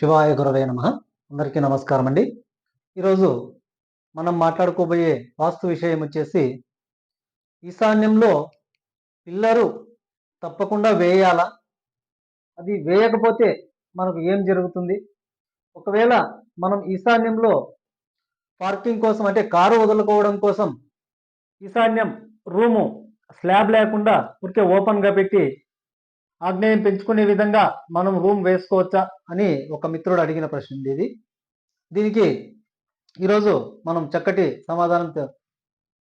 శివాయ గురవే నమ. అందరికీ నమస్కారం అండి ఈరోజు మనం మాట్లాడుకోబోయే వాస్తు విషయం వచ్చేసి ఈశాన్యంలో పిల్లరు తప్పకుండా వేయాలా? అది వేయకపోతే మనకు ఏం జరుగుతుంది? ఒకవేళ మనం ఈశాన్యంలో పార్కింగ్ కోసం అంటే కారు వదులుకోవడం కోసం ఈశాన్యం రూము స్లాబ్ లేకుండా ఊరికే ఓపెన్గా పెట్టి ఆగ్నేయం పెంచుకునే విధంగా మనం రూమ్ వేసుకోవచ్చా అని ఒక మిత్రుడు అడిగిన ప్రశ్న ఇది. దీనికి ఈరోజు మనం చక్కటి సమాధానం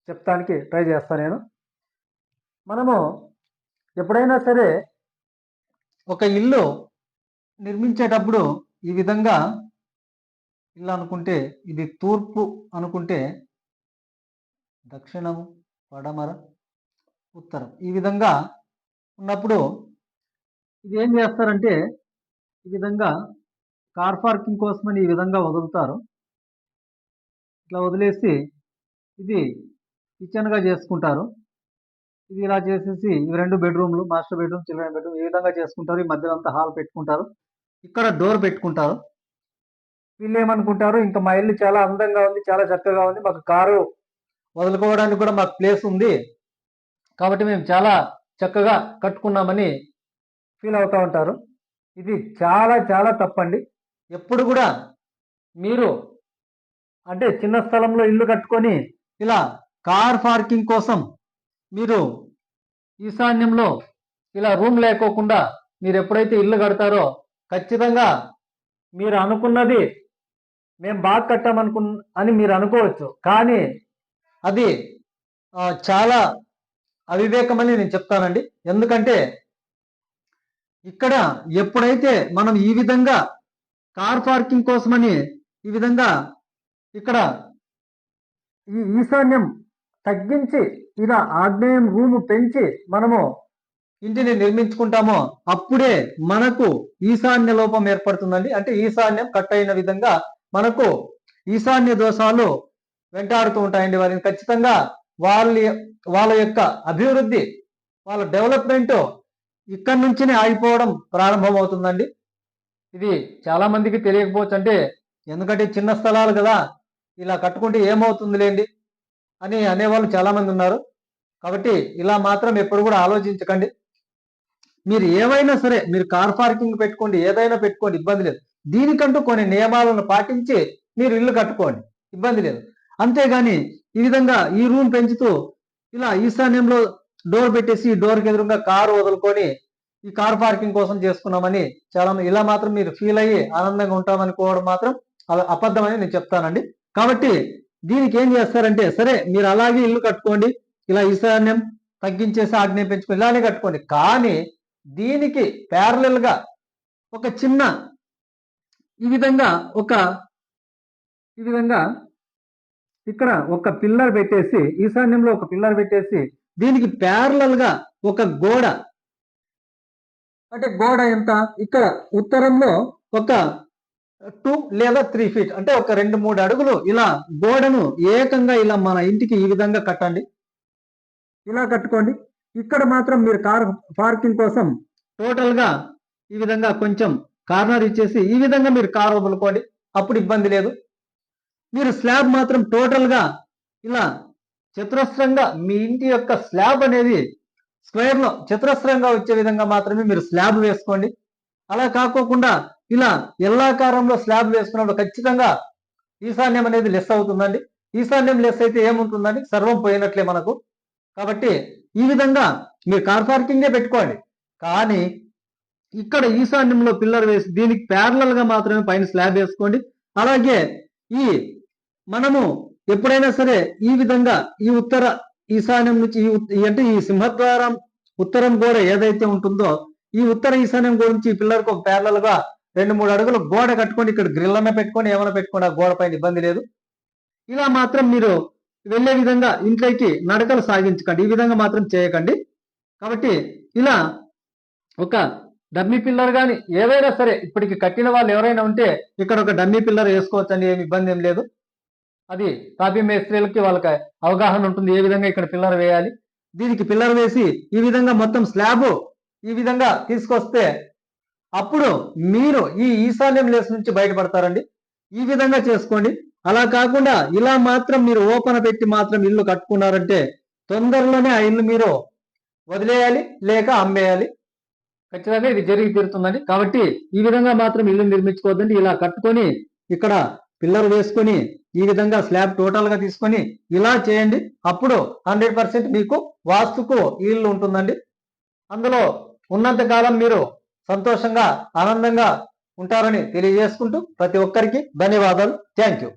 చెప్తానికి ట్రై చేస్తాను నేను. మనము ఎప్పుడైనా సరే ఒక ఇల్లు నిర్మించేటప్పుడు ఈ విధంగా ఇల్లు అనుకుంటే ఇది తూర్పు అనుకుంటే దక్షిణము పడమర ఉత్తరం ఈ విధంగా ఉన్నప్పుడు ఇది ఏం చేస్తారంటే ఈ విధంగా కార్ పార్కింగ్ కోసమని ఈ విధంగా వదులుతారు. ఇట్లా వదిలేసి ఇది కిచెన్గా చేసుకుంటారు. ఇది ఇలా చేసేసి ఇవి రెండు బెడ్రూమ్లు మాస్టర్ బెడ్రూమ్ చిల్డ్రన్ బెడ్రూమ్ ఈ విధంగా చేసుకుంటారు. ఈ మధ్యలో అంతా హాల్ పెట్టుకుంటారు. ఇక్కడ డోర్ పెట్టుకుంటారు. వీళ్ళు ఏమనుకుంటారు? ఇంకా మా ఇల్లు చాలా అందంగా ఉంది చాలా చక్కగా ఉంది. మాకు కారు వదులుకోవడానికి కూడా మాకు ప్లేస్ ఉంది. కాబట్టి మేము చాలా చక్కగా కట్టుకున్నామని ఫీల్ అవుతూ ఉంటారు. ఇది చాలా చాలా తప్పండి. ఎప్పుడు కూడా మీరు అంటే చిన్న స్థలంలో ఇల్లు కట్టుకొని ఇలా కార్ పార్కింగ్ కోసం మీరు ఈశాన్యంలో ఇలా రూమ్ లేకోకుండా మీరు ఎప్పుడైతే ఇల్లు కడతారో ఖచ్చితంగా మీరు అనుకున్నది మేము బాగా కట్టామనుకు అని మీరు అనుకోవచ్చు. కానీ అది చాలా అవివేకమని నేను చెప్తానండి. ఎందుకంటే ఇక్కడ ఎప్పుడైతే మనం ఈ విధంగా కార్ పార్కింగ్ కోసమని ఈ విధంగా ఇక్కడ ఈ ఈశాన్యం తగ్గించి ఇలా ఆగ్నేయం రూమ్ పెంచి మనము ఇంటిని నిర్మించుకుంటామో అప్పుడే మనకు ఈశాన్య లోపం ఏర్పడుతుందండి. అంటే ఈశాన్యం కట్ అయిన విధంగా మనకు ఈశాన్య దోషాలు వెంటాడుతూ ఉంటాయండి. వారిని ఖచ్చితంగా వాళ్ళ వాళ్ళ యొక్క అభివృద్ధి వాళ్ళ డెవలప్మెంట్ ఇక్కడి నుంచినే ఆగిపోవడం ప్రారంభమవుతుందండి. ఇది చాలా మందికి తెలియకపోవచ్చు అంటే ఎందుకంటే చిన్న స్థలాలు కదా ఇలా కట్టుకుంటే ఏమవుతుంది లేండి అని అనేవాళ్ళు చాలామంది ఉన్నారు. కాబట్టి ఇలా మాత్రం ఎప్పుడు కూడా ఆలోచించకండి. మీరు ఏమైనా సరే మీరు కార్ పార్కింగ్ పెట్టుకోండి ఏదైనా పెట్టుకోండి ఇబ్బంది లేదు. దీనికంటూ కొన్ని నియమాలను పాటించి మీరు ఇల్లు కట్టుకోండి ఇబ్బంది లేదు. అంతేగాని ఈ విధంగా ఈ రూమ్ పెంచుతూ ఇలా ఈశాన్యంలో డోర్ పెట్టేసి ఈ డోర్కి ఎదురుగా కారు వదులుకొని ఈ కార్ పార్కింగ్ కోసం చేసుకున్నామని చాలా ఇలా మాత్రం మీరు ఫీల్ అయ్యి ఆనందంగా ఉంటామనుకోవడం మాత్రం అలా అబద్ధమని నేను చెప్తానండి. కాబట్టి దీనికి ఏం చేస్తారంటే సరే మీరు అలాగే ఇల్లు కట్టుకోండి ఇలా ఈశాన్యం తగ్గించేసి ఆజ్ఞ పెంచుకొని ఇలానే కట్టుకోండి. కానీ దీనికి parallel గా ఒక చిన్న ఈ విధంగా ఒక ఈ విధంగా ఇక్కడ ఒక పిల్లర్ పెట్టేసి ఈశాన్యంలో ఒక పిల్లర్ పెట్టేసి దీనికి parallel గా ఒక గోడ. అంటే గోడ ఎంత? ఇక్కడ ఉత్తరంలో ఒక టూ లేదా త్రీ ఫీట్ అంటే ఒక రెండు మూడు అడుగులు ఇలా గోడను ఏకంగా ఇలా మన ఇంటికి ఈ విధంగా కట్టండి. ఇలా కట్టుకోండి. ఇక్కడ మాత్రం మీరు కార్ పార్కింగ్ కోసం టోటల్గా ఈ విధంగా కొంచెం కార్నర్ ఇచ్చేసి ఈ విధంగా మీరు కార్ వదులుకోండి. అప్పుడు ఇబ్బంది లేదు. మీరు స్లాబ్ మాత్రం టోటల్గా ఇలా చతురస్రంగా మీ ఇంటి యొక్క స్లాబ్ అనేది స్క్వేర్లో చతురస్రంగా వచ్చే విధంగా మాత్రమే మీరు స్లాబ్ వేసుకోండి. అలా కాకోకుండా ఇలా ఎల్లాకారంలో స్లాబ్ వేసుకున్నప్పుడు ఖచ్చితంగా ఈశాన్యం అనేది లెస్ అవుతుందండి. ఈశాన్యం లెస్ అయితే ఏముంటుందండి? సర్వం పోయినట్లే మనకు. కాబట్టి ఈ విధంగా మీరు కార్ పార్కింగే పెట్టుకోండి. కానీ ఇక్కడ ఈశాన్యంలో పిల్లర్ వేసి దీనికి parallel గా మాత్రమే పైన స్లాబ్ వేసుకోండి. అలాగే ఈ మనము ఎప్పుడైనా సరే ఈ విధంగా ఈ ఉత్తర ఈశాన్యం నుంచి ఈ అంటే ఈ సింహద్వారం ఉత్తరం గోడ ఏదైతే ఉంటుందో ఈ ఉత్తర ఈశాన్యం గురించి ఈ పిల్లర్కి ఒక గా రెండు మూడు అడుగులు గోడ కట్టుకొని ఇక్కడ గ్రిల్ పెట్టుకొని ఏమైనా పెట్టుకోండి ఆ గోడ పైన ఇబ్బంది లేదు. ఇలా మాత్రం మీరు వెళ్ళే విధంగా ఇంట్లోకి నడకలు సాగించకండి. ఈ విధంగా మాత్రం చేయకండి. కాబట్టి ఇలా ఒక డమ్మీ పిల్లర్ కానీ ఏదైనా సరే ఇప్పటికి కట్టిన వాళ్ళు ఎవరైనా ఉంటే ఇక్కడ ఒక డమ్మీ పిల్లర్ వేసుకోవచ్చు అని ఏమి ఇబ్బంది ఏం లేదు. అది తాపీ మేస్త్రీలకి వాళ్ళకి అవగాహన ఉంటుంది ఏ విధంగా ఇక్కడ పిల్లర్ వేయాలి. దీనికి పిల్లర్ వేసి ఈ విధంగా మొత్తం స్లాబ్ ఈ విధంగా తీసుకొస్తే అప్పుడు మీరు ఈ ఈశాన్యం లేస్ నుంచి బయటపడతారండి. ఈ విధంగా చేసుకోండి. అలా కాకుండా ఇలా మాత్రం మీరు ఓపెన్ పెట్టి మాత్రం ఇల్లు కట్టుకున్నారంటే తొందరలోనే ఆ ఇల్లు మీరు వదిలేయాలి లేక అమ్మేయాలి. ఖచ్చితంగా ఇది జరిగి తీరుతుందండి. కాబట్టి ఈ విధంగా మాత్రం ఇల్లు నిర్మించుకోవద్దండి. ఇలా కట్టుకొని ఇక్కడ పిల్లర్ వేసుకొని ఈ విధంగా స్లాబ్ టోటల్గా తీసుకొని ఇలా చేయండి. అప్పుడు హండ్రెడ్ పర్సెంట్ మీకు వాస్తుకు ఇల్లు ఉంటుందండి. అందులో ఉన్నంత కాలం మీరు సంతోషంగా ఆనందంగా ఉంటారని తెలియజేసుకుంటూ ప్రతి ఒక్కరికి ధన్యవాదాలు. Thank you